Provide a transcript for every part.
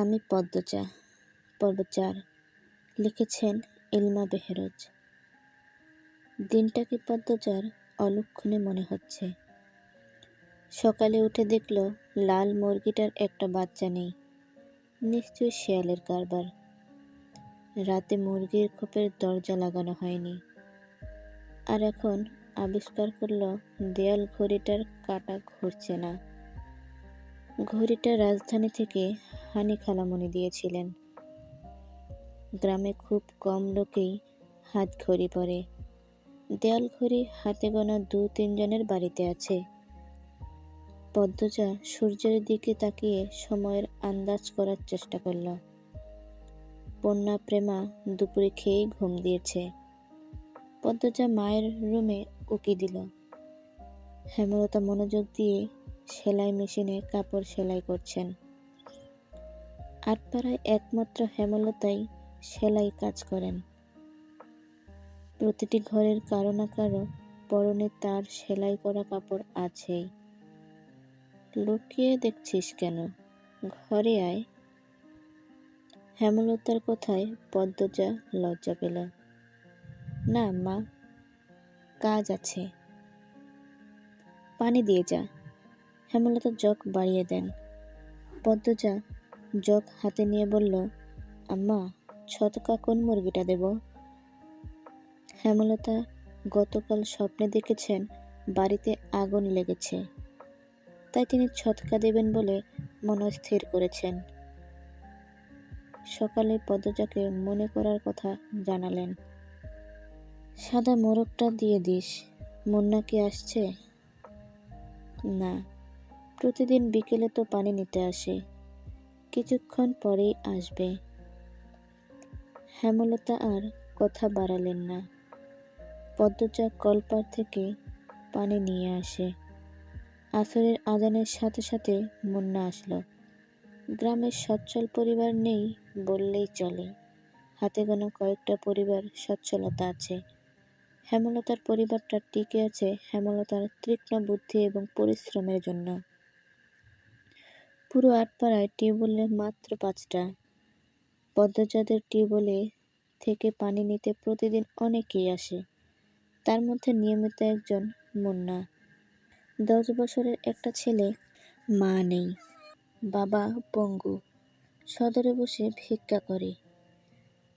আমি পদ্মচা পর্ব চার লিখেছেন ইলমা বেহেরোজ। দিনটাকে পদ্মচার অলক্ষণে মনে হচ্ছে। সকালে উঠে দেখল লাল মুরগিটার একটা বাচ্চা নেই, নিশ্চয়ই শেয়ালের কারবার। রাতে মুরগির খোপের দরজা লাগানো হয়নি। আর এখন আবিষ্কার করল দেয়াল ঘড়িটার কাটা ঘুরছে না। ঘড়িটা রাজধানী থেকে হানি খালামণি দিয়েছিলেন। গ্রামে খুব কম লোকেই হাত ঘড়ি পরে। দেয়াল ঘড়ি হাতে গোনা দু তিনজনের বাড়িতে আছে। পদ্মজা সূর্যের দিকে তাকিয়ে সময়ের আন্দাজ করার চেষ্টা করল। পণ্যা প্রেমা দুপুরে খেয়েই ঘুম দিয়েছে। পদ্মজা মায়ের রুমে উকি দিল। হেমলতা মনোযোগ দিয়ে সেলাই মেশিনে কাপড় সেলাই করছেন। আটপাড়ায় একমাত্র হেমলতাই সেলাই কাজ করেন। প্রতিটি ঘরের কারও না কারও পরনে তার সেলাই করা কাপড় আছেই। লুকিয়ে দেখছিস কেন? ঘরে আয়। হেমলতার কথায় পদ্মজা লজ্জা পেল। না, মা, কাজ আছে। পানি দিয়ে যা। হেমলতা জগ বাড়িয়ে দেন। পদ্মজা জগ হাতে নিয়ে বলল, আম্মা, ছতকা কোন মুরগিটা দেব? হেমলতা গতকাল স্বপ্নে দেখেছেন, বাড়িতে আগুন লেগেছে। তাই তিনি ছতকা দেবেন বলে মনস্থির করেছেন। সকালে পদ্মজাকে মনে করার কথা জানালেন। সাদা মোরগটা দিয়ে দিস, মুন্না কি আসছে? না। প্রতিদিন বিকেলে তো পানি নিতে আসে। কিছুক্ষণ পরেই আসবে। হেমলতা আর কথা বাড়ালেন না। পদ্মজা কলপার থেকে পানি নিয়ে আসে। আসরের আজানের সাথে সাথে মুন্না আসলো। গ্রামের সচ্ছল পরিবার নেই বললেই চলে। হাতে গোনা কয়েকটা পরিবার সচ্ছলতা আছে। হেমলতার পরিবারটা টিকে আছে হেমলতার তীক্ষ্ণ বুদ্ধি এবং পরিশ্রমের জন্য। পুরো আটপাড়ায় টিউবওয়েলে মাত্র পাঁচটা। পদ্মজাদের টিউবওয়েলে থেকে পানি নিতে প্রতিদিন অনেকেই আসে। তার মধ্যে নিয়মিত একজন মুন্না। দশ বছরের একটা ছেলে, মা নেই, বাবা পঙ্গু। সদরে বসে ভিক্ষা করে।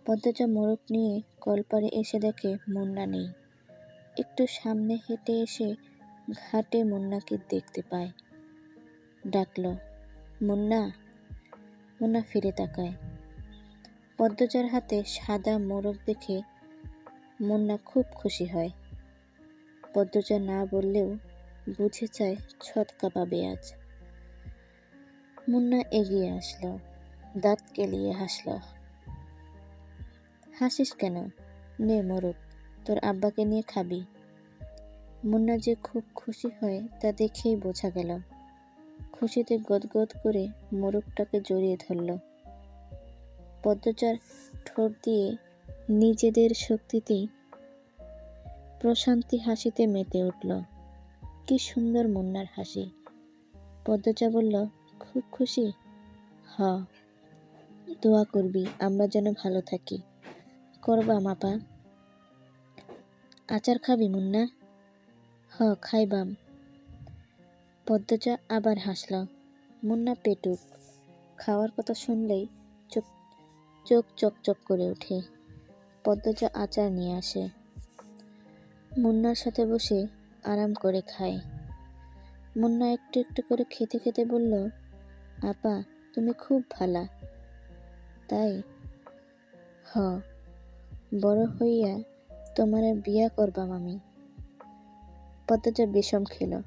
পদ্মজা মোরগ নিয়ে কলপারে এসে দেখে মুন্না নেই। একটু সামনে হেঁটে এসে ঘাটে মুন্নাকে দেখতে পায়। ডাকল মুন্না মুন্না ফিরে তাকায়। পদ্মজার হাতে সাদা মোরগ দেখে মুন্না খুব খুশি হয়। পদ্মজা না বললেও বুঝে চায় ছটকা পাবে আজ। মুন্না এগিয়ে আসলো, দাঁত কেলিয়ে হাসল। হাসিস কেন? নে মোরগ, তোর আব্বাকে নিয়ে খাবি। মুন্না যে খুব খুশি হয় তা দেখেই বোঝা গেল। খুশিতে গদগদ করে মোরগটাকে জড়িয়ে ধরল। পদ্মচার ঠোঁট দিয়ে নিজেদের শক্তিতেই প্রশান্তি হাসিতে মেতে উঠল। কি সুন্দর মুন্নার হাসি। পদ্মচা বলল, খুব খুশি? হ, দোয়া করবি, আমরা যেন ভালো থাকি। করবা, মাপা? আচার খাবি, মুন্না? হ, খাইবাম। পদ্মচা আবার হাসল। মুন্না পেটুক। খাওয়ার কথা শুনলেই চোখ চোখ চকচক করে ওঠে। পদ্মচা আচার নিয়ে আসে। মুন্নার সাথে বসে আরাম করে খায়। মুন্না একটু একটু করে খেতে খেতে বলল, আপা, তুমি খুব ভালা। তাই? হ। বড় হইয়া তোমার বিয়া করবাম আমি। পদ্মজা বিষম খেল।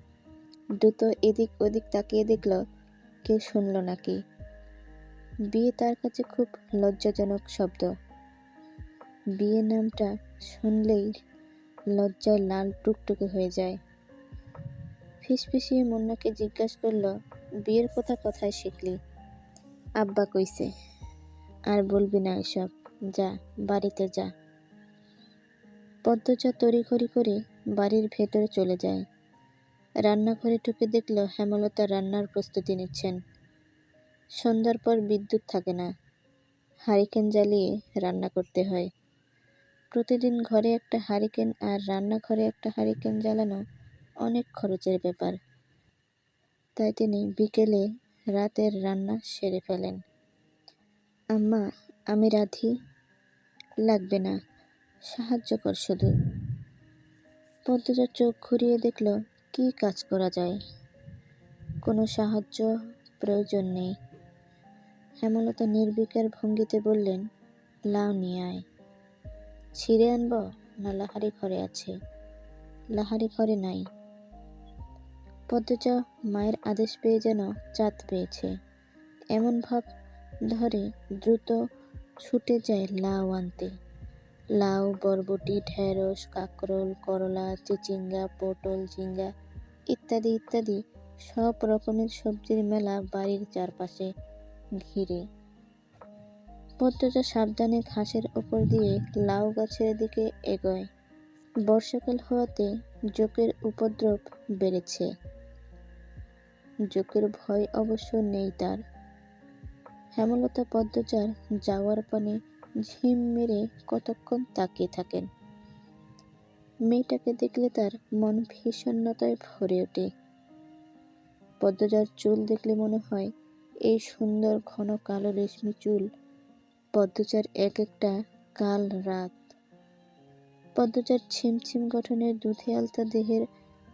দ্রুত এদিক ওদিক তাকিয়ে দেখল কেউ শুনল নাকি। বিয়ে তার কাছে খুব লজ্জাজনক শব্দ। বিয়ে নামটা শুনলেই লজ্জায় লাল টুকটুকে হয়ে যায়। ফিসফিসিয়ে মুন্নাকে জিজ্ঞাসা করল, বিয়ের কথা কথায় শিখলি? আব্বা কইছে, আর বলবি না এসব, যা, বাড়িতে যা। পদ্মচা তড়িঘড়ি করে বাড়ির ভেতরে চলে যায়। রান্নাঘরে ঢুকে দেখল হেমলতা রান্নার প্রস্তুতি নিচ্ছেন। সন্ধ্যার পর বিদ্যুৎ থাকে না। হারিকেন জ্বালিয়ে রান্না করতে হয়। প্রতিদিন ঘরে একটা হারিকেন আর রান্নাঘরে একটা হারিকেন জ্বালানো অনেক খরচের ব্যাপার। তাই তিনি বিকেলে রাতের রান্না সেরে ফেলেন। আম্মা, আমি রাধি। লাগবে না। সাহায্য কর শুধু। পদ্মজা চোখ ঘুরিয়ে দেখল কি কাজ করা যায়? কোনো সাহায্য প্রয়োজন নেই। হেমলতা নির্বিকার ভঙ্গিতে বললেন লাউ নিয়ে আয়। ছিঁড়ে আনব না লাহারি ঘরে আছে? লাহারি ঘরে নাই। পদ্মজা মায়ের আদেশ পেয়ে যেন চাঁদ পেয়েছে। এমন ভাব ধরে দ্রুত ছুটে যায় লাউ আনতে। লাউ বরবটি, ঢেঁড়স, কাঁকরোল, করলা, চিচিঙ্গা, পটল, ঝিঙ্গা ইত্যাদি ইত্যাদি। সব রকমের সবজির মেলা বাড়ির চারপাশে ঘিরে। পদ্মজা সাবধানে ঘাসের ওপর দিয়ে লাউ গাছের দিকে এগোয়। বর্ষাকাল হওয়াতে জোকের উপদ্রব বেড়েছে। জোকের ভয় অবশ্য নেই তার। হেমলতা পদ্মচার যাওয়ার পানে ঝিম মেরে কতক্ষণ তাকিয়ে থাকেন? মেয়েটাকে দেখলে তার মন ভীষণতায় ভরে ওঠে। পদ্মজার চুল দেখলে মনে হয়, এই সুন্দর ঘন কালো রেশমি চুল পদ্মজার এক একটা কাল রাত। পদ্মজার ছিমছিম গঠনের দুধে আলতা দেহের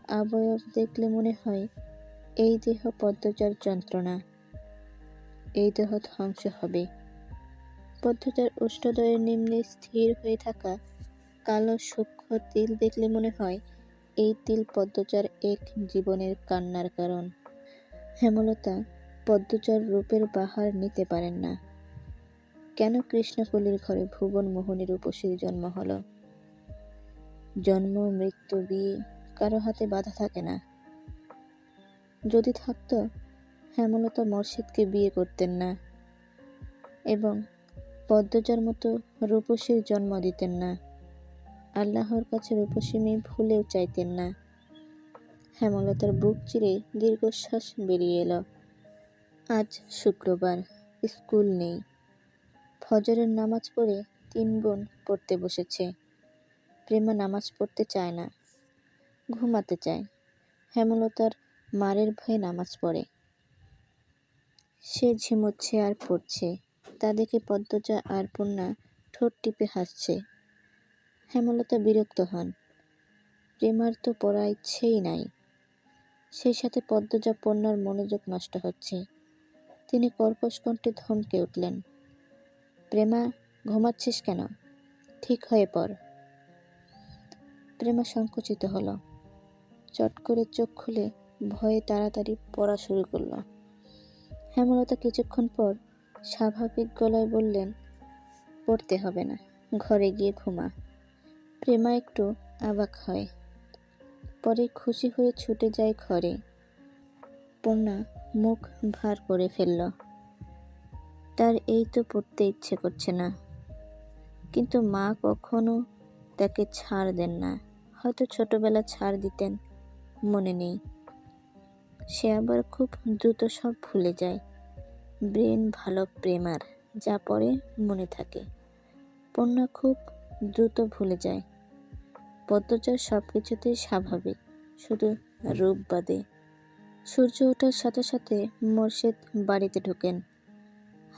অবয়ব দেখলে মনে হয়, এই দেহ পদ্মজার যন্ত্রণা। এই দেহ ধ্বংস হবে। পদ্মজার উষ্ঠদয়ের নিম্নে স্থির হয়ে থাকা কালো সূক্ষ্ম তিল দেখলে মনে হয় এই তিল পদ্মচার এক জীবনের কান্নার কারণ। হেমলতা পদ্মচর রূপের বাহার নিতে পারেন না। কেন কৃষ্ণকলির ঘরে ভুবন মোহনের উপসীর জন্ম হলো? জন্ম, মৃত্যু, বিয়ে, কারও হাতে বাধা থাকে না। যদি থাকতো, হেমলতা মর্শিদকে বিয়ে করতেন না। এবং পদ্মজার মতো রূপসীর জন্ম দিতেন না। আল্লাহর কাছে রূপসী মেয়ে ভুলেও চাইতেন না। হেমলতার বুক চিরে দীর্ঘশ্বাস বেরিয়ে এলো। আজ শুক্রবার, স্কুল নেই। ফজরের নামাজ পড়ে তিন বোন পড়তে বসেছে। প্রেমা নামাজ পড়তে চায় না, ঘুমাতে চায়। হেমলতার মারের ভয়ে নামাজ পড়ে। সে ঝিমোচ্ছে আর পড়ছে, তা দেখে পদ্মজা আর পূর্ণা ঠোঁট টিপে হাসছে। হেমলতা বিরক্ত হন। প্রেমার তো পড়া ইচ্ছেই নাই। সেই সাথে পদ্মজা পণ্যার মনোযোগ নষ্ট হচ্ছে। তিনি কর্কশ কণ্ঠে ধমকে উঠলেন, প্রেমা, ঘুমাচ্ছিস কেন? ঠিক হয়ে পড়। প্রেমা সংকুচিত হলো। চট করে চোখ খুলে ভয়ে তাড়াতাড়ি পড়া শুরু করল। হেমলতা কিছুক্ষণ পর স্বাভাবিক গলায় বললেন, পড়তে হবে না, ঘরে গিয়ে ঘুমা। প্রেমা একটু অবাক হয়। পরে খুশি হয়ে ছুটে যায় ঘরে। পূর্ণা মুখ ভার করে ফেলল। তার এই তো পড়তে ইচ্ছে করছে না। কিন্তু মা কখনো তাকে ছাড় দেন না। হয়তো ছোটবেলা ছাড় দিতেন, মনে নেই। সে আবার খুব দ্রুত সব ভুলে যায়। ব্রেন ভালো প্রেমার, যা পরে মনে থাকে। পণ্যা খুব দ্রুত ভুলে যায়। পদ্মচার সব কিছুতেই স্বাভাবিক, শুধু রূপ বাদে। সূর্য ওঠার সাথে সাথে মোর্শেদ বাড়িতে ঢোকেন।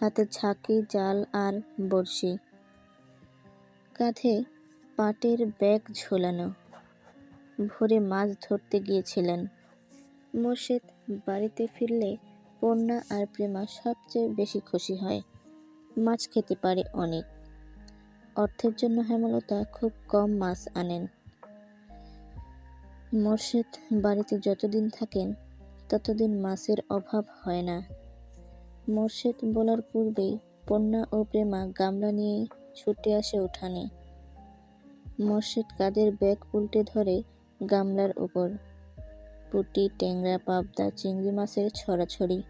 হাতে ঝাঁকি, জাল আর বড়শি। কাঁধে পাটের ব্যাগ ঝোলানো। ভোরে মাছ ধরতে গিয়েছিলেন। মোর্শেদ বাড়িতে ফিরলে পূর্ণা আর প্রেমা সবচেয়ে বেশি খুশি হয়। মাছ খেতে পারে অনেক। অর্থের জন্য হেমলতা খুব কম মাছ আনেন। মোর্শেদ বাড়িতে যতদিন থাকেন, ততদিন মাছের অভাব হয় না। মোর্শেদ বলার পূর্বেই পণ্যা ও প্রেমা গামলা নিয়ে ছুটে আসে উঠানে। মোর্শেদ কাদের ব্যাগ উল্টে ধরে গামলার উপর পুটি, ট্যাংরা, পাবদা, চিংড়ি মাছের ছড়াছড়ি।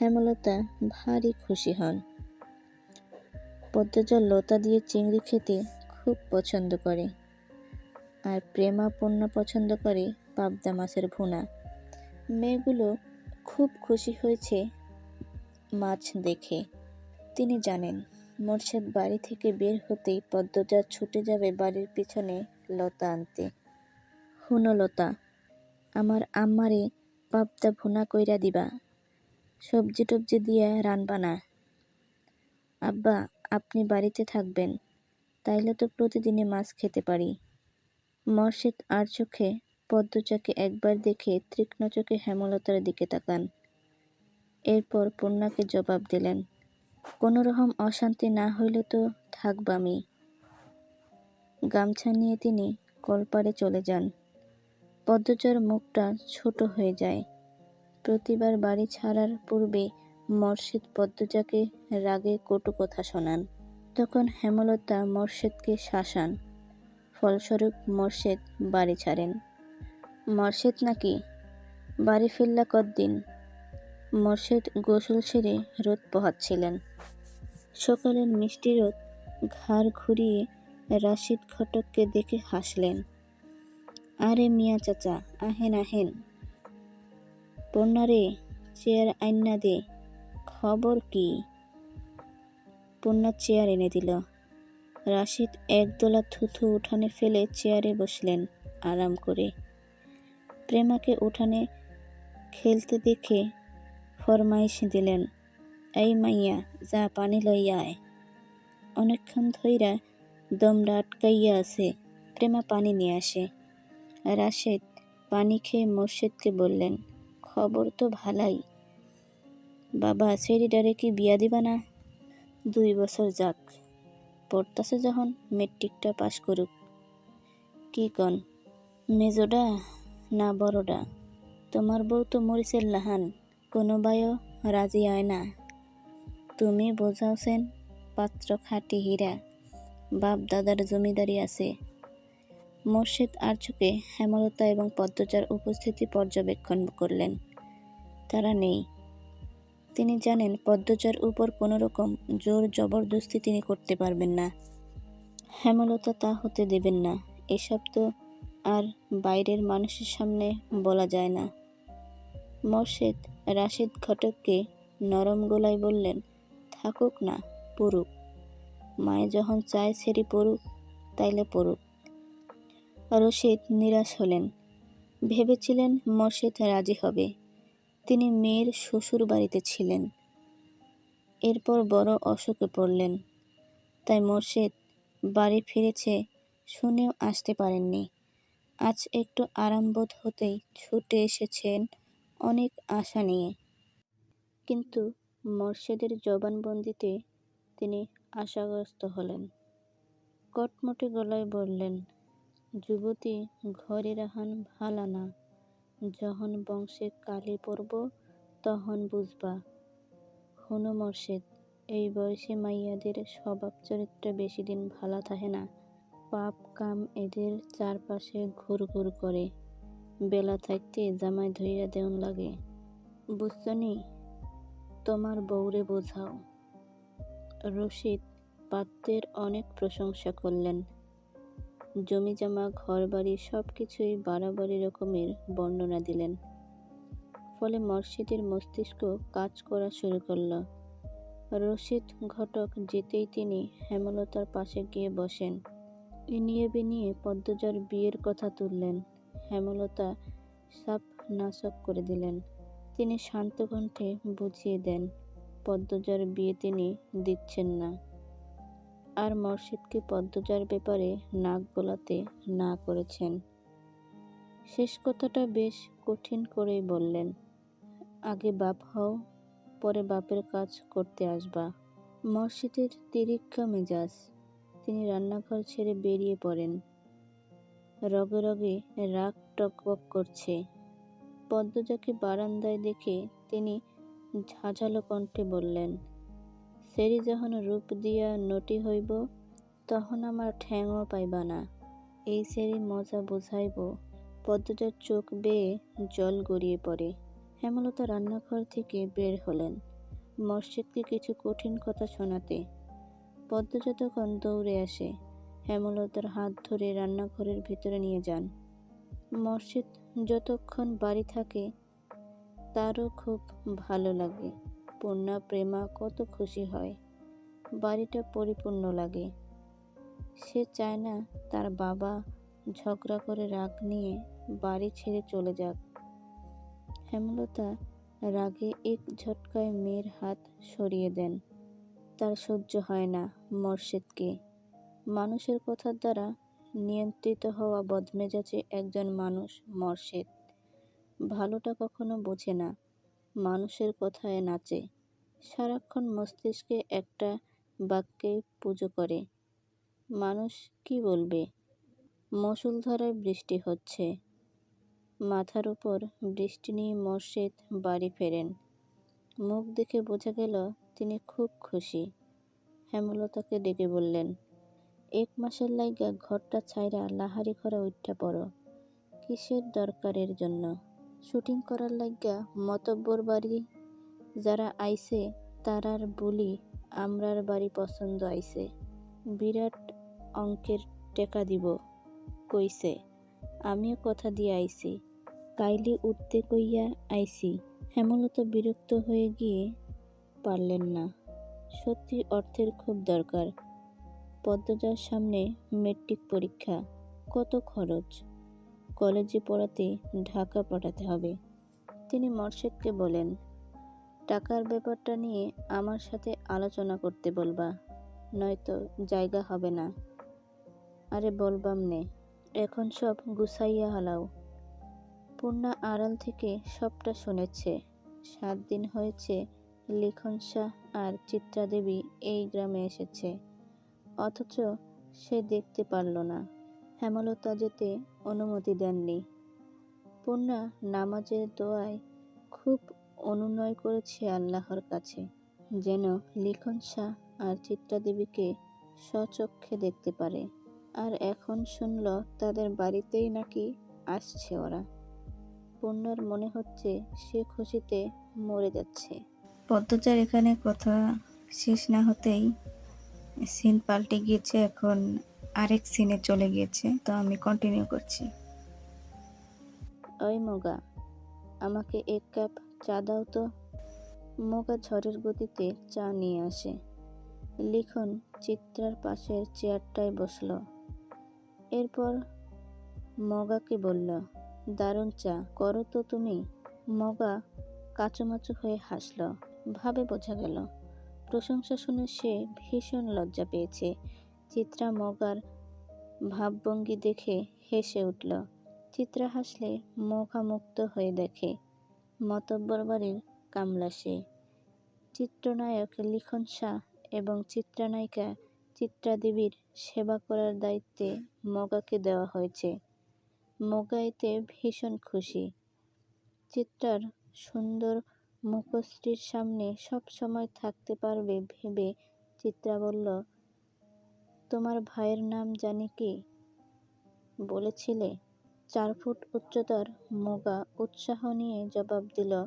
হেমলতা ভারী খুশি হন। পদ্মজল লতা দিয়ে চিংড়ি খেতে খুব পছন্দ করে। আর প্রেমা পণ্য পছন্দ করে পাবদা মাছের ভুনা। মেয়েগুলো খুব খুশি হয়েছে মাছ দেখে। তিনি জানেন, মোর্শেদ বাড়ি থেকে বের হতেই পদ্মজা ছুটে যাবে বাড়ির পিছনে লতা আনতে। হুনো লতা, আমার আম্মারে পাবদা ভুনা কইরা দিবা, সবজি টবজি দিয়া রানবা না। আব্বা, আপনি বাড়িতে থাকবেন, তাইলে তো প্রতিদিনে মাছ খেতে পারি। মর্শিদ আর চোখে পদ্মচাকে একবার দেখে তীক্ষ্ণ চোখে হেমলতার দিকে তাকান। এরপর পূর্ণাকে জবাব দিলেন, কোনো রকম অশান্তি না হইলে তো থাকবামি গামছা নিয়ে তিনি কলপাড়ে চলে যান। পদ্মচার মুখটা ছোট হয়ে যায়। প্রতিবার বাড়ি ছাড়ার পূর্বে মর্শিদ পদ্মজাকে রাগে কটু কথা শোনান। তখন হেমলতা মর্শেদকে শাসান। ফলস্বরূপ মর্শেদ বাড়ি ছাড়েন। মর্শেদ নাকি বাড়ি ফিরলা কদ্দিন মর্শেদ গোসল সেরে রোদ পোহাচ্ছিলেন। সকালের মিষ্টি রোদ ঘাড় ঘুরিয়ে রাশিদ ঘটককে দেখে হাসলেন। আরে মিয়া চাচা, আহেন আহেন। পূর্ণারে চেয়ার আইনা দে, খবর কি? পূর্ণা চেয়ার এনে দিল। রাশিদ একদলা থুথু উঠানে ফেলে চেয়ারে বসলেন আরাম করে। প্রেমাকে উঠানে খেলতে দেখে ফরমাইশ দিলেন, এই মাইয়া, যা পানি লইয়া আয়। অনেকক্ষণ ধইরা দমরা আটকাইয়া আছে, প্রেমা পানি নিয়ে আসে। রাশেদ পানি খেয়ে মোর্শেদকে বললেন, খবর তো ভালাই। বাবা সেরিডারে কি বিয়া দিবা না? দুই বছর যাক। পড়তাছে যখন মেট্রিকটা পাশ করুক। কি কন, মেজোডা না বড়ডা? তোমার বউ তো মরিচের লাহান, কোনো বায়ও রাজি হয় না। তুমি বোঝাওছেন পাত্র খাটি হীরা, বাপ দাদার জমিদারি আছে। মোর্শেদ আর চোখে হেমলতা এবং পদ্মচার উপস্থিতি পর্যবেক্ষণ করলেন। তারা নেই। তিনি জানেন, পদ্মচার উপর কোনো রকম জোর জবরদস্তি তিনি করতে পারবেন না। হেমলতা তা হতে দেবেন না। এসব তো আর বাইরের মানুষের সামনে বলা যায় না। মোর্শেদ রাশিদ ঘটককে নরম গলায় বললেন, থাকুক না, পড়ুক। মায়ে যখন চায় সেরি পড়ুক, তাইলে পড়ুক। রশিদ নিরাশ হলেন। ভেবেছিলেন মোর্শেদ রাজি হবে। তিনি মেয়ের শ্বশুর বাড়িতে ছিলেন। এরপর বড় অসুখে পড়লেন। তাই মোর্শেদ বাড়ি ফিরেছে শুনেও আসতে পারেননি। আজ একটু আরামবোধ হতেই ছুটে এসেছেন অনেক আশা নিয়ে। কিন্তু মোর্শেদের জবানবন্দিতে তিনি আশাগ্রস্ত হলেন। কটমটে গলায় বললেন, যুবতী, ঘরে রাহান ভালা না। যখন বংশে কালি পড়ব, তখন বুঝবা, হনু মর্শেদ, এই বয়সে মাইয়াদের স্বভাব চরিত্র বেশি দিন ভালা থাকে না। পাপ কাম এদের চারপাশে ঘুর ঘুর করে। বেলা থাকতে জামাই ধইয়া দেউন লাগে। বুঝছনি তোমার বউরে বোঝাও। রশিদ পাত্রের অনেক প্রশংসা করলেন। জমি জমা ঘর বাড়ি সব কিছুই বাড়াবাড়ি রকমের বর্ণনা দিলেন। ফলে মর্শিদের মস্তিষ্ক কাজ করা শুরু করল। রশিদ ঘটক যেতেই তিনি হেমলতার পাশে গিয়ে বসেন। ইনিয়ে বিনিয়ে পদ্মজার বিয়ের কথা তুললেন। হেমলতা সাপ নাশক করে দিলেন। তিনি শান্ত কণ্ঠে বুঝিয়ে দেন, পদ্মজার বিয়ে তিনি দিচ্ছেন না। আর মর্শিদকে পদ্মজার ব্যাপারে নাক গলাতে না করেছেন। শেষ কথাটা বেশ কঠিন করেই বললেন, আগে বাপ হও, পরে বাপের কাজ করতে আসবা। মর্শিদের তিরিক্ষা মেজাজ, তিনি রান্নাঘর ছেড়ে বেরিয়ে পড়েন। রগে রগে রাগ টকবক করছে। পদ্মজাকে বারান্দায় দেখে তিনি ঝাঁঝালো কণ্ঠে বললেন সেরি যখন রূপ দিয়া নটি হইব তখন আমার ঠ্যাংও পাইবা না। এই সেরি মজা বুঝাইব পদ্মজার চোখ বেয়ে জল গড়িয়ে পড়ে হেমলতা রান্নাঘর থেকে বের হলেন। মসজিদকে কিছু কঠিন কথা শোনাতে। পদ্মজা তখন দৌড়ে আসে। হেমলতার হাত ধরে রান্নাঘরের ভিতরে নিয়ে যান। মসজিদ যতক্ষণ বাড়ি থাকে, তারও খুব ভালো লাগে। পূর্ণা প্রেমা কত খুশি হয়। বাড়িটা পরিপূর্ণ লাগে। সে চায় না তার বাবা ঝগড়া করে রাগ নিয়ে বাড়ি ছেড়ে চলে যাক। হেমলতা রাগে এক ঝটকায় মেয়ের হাত সরিয়ে দেন। তার সহ্য হয় না মর্শেদকে। মানুষের কথার দ্বারা নিয়ন্ত্রিত হওয়া বদমেজাজে একজন মানুষ মর্শেদ। ভালোটা কখনো বোঝে না। মানুষের কথায় নাচে। সারাক্ষণ মস্তিষ্কে একটা বাক্যে পুজো করে। মানুষ কি বলবে? মুষলধারায় বৃষ্টি হচ্ছে। মাথার উপর বৃষ্টি নিয়ে মর্শেদ বাড়ি ফেরেন। মুখ দেখে বোঝা গেল, তিনি খুব খুশি। হেমলতাকে ডেকে বললেন, এক মাসের লাইগা ঘরটা ছাইরা লাহারি ঘরে উঠা পড়ো। কিসের দরকারের জন্য? শুটিং করার লাইগা মতব্বর বাড়ি যারা আইছে, তারার বলি আমরার বাড়ি পছন্দ আইছে। বিরাট অঙ্কের টেকা দিব, কইছে, আমিও কথা দিয়ে আইছি। কাইলি উঠতে কইয়া আইছি। হেমলতা বিরক্ত হয়ে গিয়ে পারলেন না। সত্যি অর্থের খুব দরকার। পদ্মজার সামনে মেট্রিক পরীক্ষা, কত খরচ? কলেজে পড়াতে ঢাকা পাঠাতে হবে। তিনি মর্শেদকে বলেন, টাকার ব্যাপারটা নিয়ে আমার সাথে আলোচনা করতে বলবা, নয়তো জায়গা হবে না। আরে বলবাম নে, এখন সব গুছাইয়া হালাও। পূর্ণা আড়াল থেকে সবটা শুনেছে। সাত দিন হয়েছে লিখন শাহ আর চিত্রা দেবী এই গ্রামে এসেছে, অথচ সে দেখতে পারল না। হেমলতা যেতে অনুমতি দেননি। পূর্ণা নামাজের দোয়ায় খুব অনুনয় করেছে আল্লাহর কাছে, যেন লিখন শাহ আর চিত্রা দেবীকে স্বচক্ষে দেখতে পারে। আর এখন শুনল তাদের বাড়িতেই নাকি আসছে ওরা। পূর্ণার মনে হচ্ছে সে খুশিতে মরে যাচ্ছে। পদ্মচার এখানে কথা শেষ না হতেই সিন পাল্টে গিয়েছে এখন আরেক সিনে চলে গিয়েছে, তো আমি কন্টিনিউ করছি। ওই মোগা, আমাকে এক কাপ চা দাও তো। মোগা ঝড়ের গতিতে চা নিয়ে আসে। লিখন চিত্রার পাশের চেয়ারটায় বসল। এরপর মগাকে বলল, দারুণ চা, করো তো তুমি। মগা কাচুমাচু হয়ে হাসল। ভাবে বোঝা গেল, প্রশংসা শুনে সে ভীষণ লজ্জা পেয়েছে। চিত্রা মগার ভাবভঙ্গি দেখে হেসে উঠল। চিত্রা হাসলে মঘা মুক্ত হয়ে দেখে, মতব্বর বাড়ির কামলা সে। চিত্রনায়ক লিখন শাহ এবং চিত্রনায়িকা চিত্রা দেবীর সেবা করার দায়িত্বে মগাকে দেওয়া হয়েছে। মগা এতে ভীষণ খুশি। চিত্রার সুন্দর মুখশ্রীর সামনে সব সময় থাকতে পারবে ভেবে চিত্রা বলল তোমার ভাইয়ের নাম জানি কি? বলেছিলে। চার ফুট উচ্চতার মোগা উৎসাহ নিয়ে জবাব দিল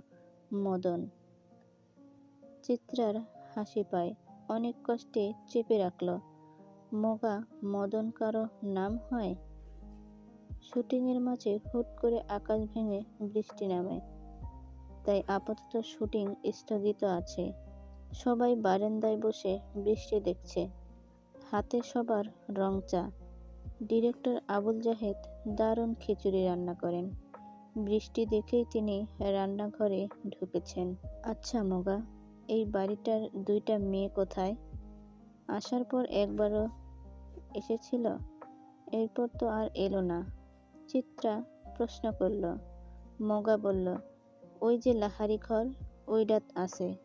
মদন। চিত্রার হাসি পায়, অনেক কষ্টে চেপে রাখল। মোগা, মদন কারও নাম হয়? শুটিংয়ের মাঝে হুট করে আকাশ ভেঙে বৃষ্টি নামে। তাই আপাতত শুটিং স্থগিত আছে। সবাই বারান্দায় বসে বৃষ্টি দেখছে। হাতে সবার রং চা। ডিরেক্টর আবুল জাহেদ দারুণ খিচুড়ি রান্না করেন। বৃষ্টি দেখেই তিনি রান্নাঘরে ঢুকেছেন। আচ্ছা মোগা, এই বাড়িটার দুইটা মেয়ে কোথায়? আসার পর একবারও এসেছিল? এরপর তো আর এলো না। চিত্রা প্রশ্ন করল। মগা বলল, ওই যে লাহারি ঘর, ওইডাত আছে।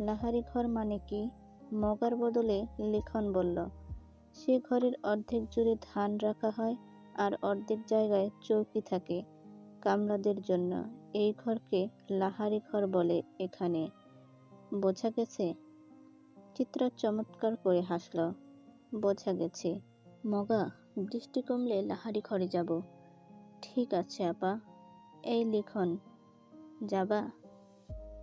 লাহারি ঘর মানে কি? মগার বদলে লিখন বলল সে ঘরের অর্ধেক জুড়ে ধান রাখা হয় আর অর্ধেক জায়গায় চৌকি থাকে কামলাদের জন্য। এই ঘরকে লাহারি ঘর বলে এখানে। বোঝা গেছে? চিত্রা চমৎকার করে হাসল। বোঝা গেছে। মগা, বৃষ্টি কমলে লাহারি ঘরে যাব। ঠিক আছে, আপা। এই লিখন। যাবা?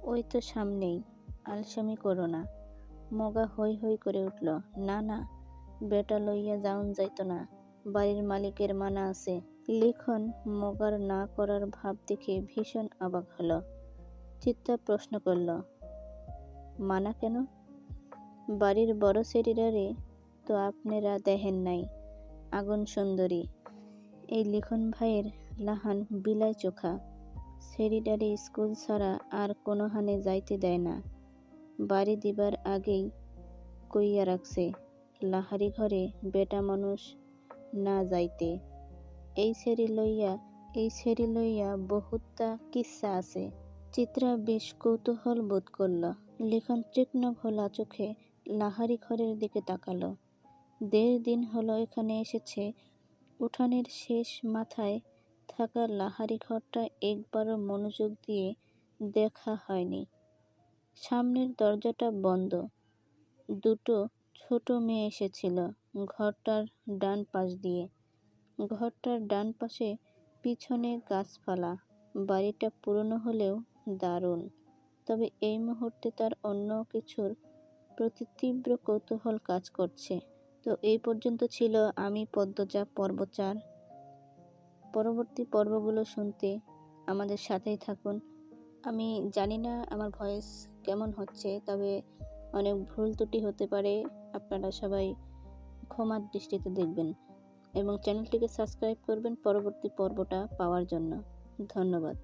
ওই তো সামনেই। আলসামি করো না। মগা হই হই করে উঠল। না না বেটা লইয়া যাউন যাইত না। বাড়ির মালিকের মানা আছে। লিখন মগার না করার ভাব দেখে ভীষণ অবাক হলো। চিত্তা প্রশ্ন করল, মানা কেন? বাড়ির বড় সেরিডারে তো আপনারা দেহেন নাই, আগুন সুন্দরী। এই লিখন ভাইয়ের লাহান বিলাই চোখা। সেরিডারে স্কুল ছাড়া আর কোনো হানে যাইতে দেয় না। বাড়ি দিবার আগেই কইয়া রাখছে। লাহারি ঘরে, বেটা মানুষ না যাইতে। এই সেরি লইয়া, এই সেরি লইয়া বহুতটা কিস্সা আছে। চিত্রা বেশ কৌতূহল বোধ করল। লিখন তীক্ষ্ণ ঘোলা চোখে লাহারি ঘরের দিকে তাকালো। দেড় দিন হলো এখানে এসেছে। উঠানের শেষ মাথায় থাকা লাহারি ঘরটা একবারও মনোযোগ দিয়ে দেখা হয়নি। সামনের দরজাটা বন্ধ। দুটো ছোট মেয়ে এসেছিল ঘরটার ডান পাশ দিয়ে। ঘরটার ডান পাশে পিছনে গাছপালা। বাড়িটা পুরনো হলেও দারুণ। তবে এই মুহূর্তে তার অন্য কিছুর প্রতি তীব্র কৌতূহল কাজ করছে। তো এই পর্যন্ত ছিল আমি পদ্মজা পর্ব চার পরবর্তী পর্বগুলো শুনতে আমাদের সাথেই থাকুন। আমি জানি না আমার ভয়েস কেমন হচ্ছে, তবে অনেক ভুল ত্রুটি হতে পারে। আপনারা সবাই ক্ষমার দৃষ্টিতে দেখবেন এবং চ্যানেলটিকে সাবস্ক্রাইব করবেন পরবর্তী পর্বটা পাওয়ার জন্য। ধন্যবাদ।